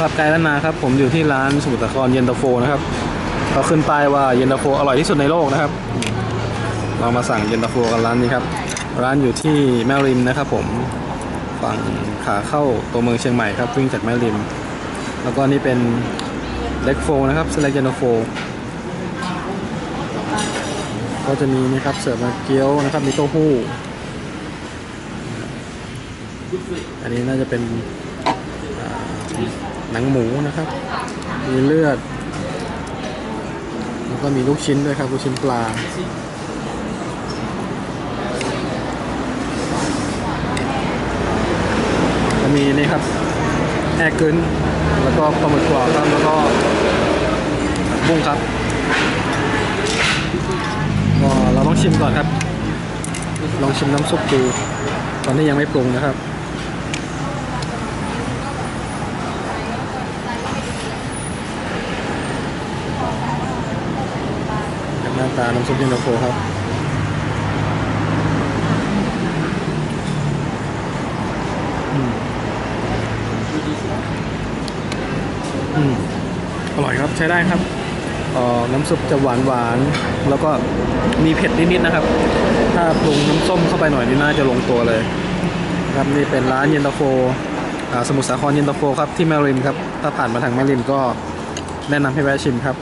ครับไกลล้านนาครับผมอยู่ที่ร้านสมุทรสาครเย็นตาโฟนะครับเราขึ้นป้ายว่าเย็นตาโฟอร่อยที่สุดในโลกนะครับ เรามาสั่งเย็นตาโฟกันร้านนี้ครับ ร้านอยู่ที่แม่ริมนะครับ ผมฝั่งขาเข้าตัวเมืองเชียงใหม่ครับวิ่งจากแม่ริม แล้วก็นี่เป็นเล็กโฟนะครับสเล็กเย็นตาโฟก็จะมีนี่ครับเสิร์ฟมาเกี๊ยวนะครับมีเต้าหู้ อันนี้น่าจะเป็น หนังหมูนะครับ มีเลือด แล้วก็มีลูกชิ้นด้วยครับ ลูกชิ้นปลาก็มีนี่ครับ แอร์กึนแล้วก็ปลาหมึกกรอบครับแล้วก็บุ้งครับก็เราต้องชิมก่อนครับ ลองชิมน้ำซุปดู ตอนนี้ยังไม่ปรุงนะครับ น้าตาน้ำซุปเย็นตาโฟครับอืมอืมอร่อยครับใช้ได้ครับออน้ำซุปจะหวานหวาน แล้วก็มีเผ็ดนิดๆนะครับ ถ้าปรุงน้ำส้มเข้าไปหน่อยนี่น่าจะลงตัวเลย ครับนี่เป็นร้านเย็นตาโฟสมุทรสาครเย็นตาโฟครับที่แมริมครับ ถ้าผ่านมาทางแมริมก็แนะนำให้แวะชิมครับ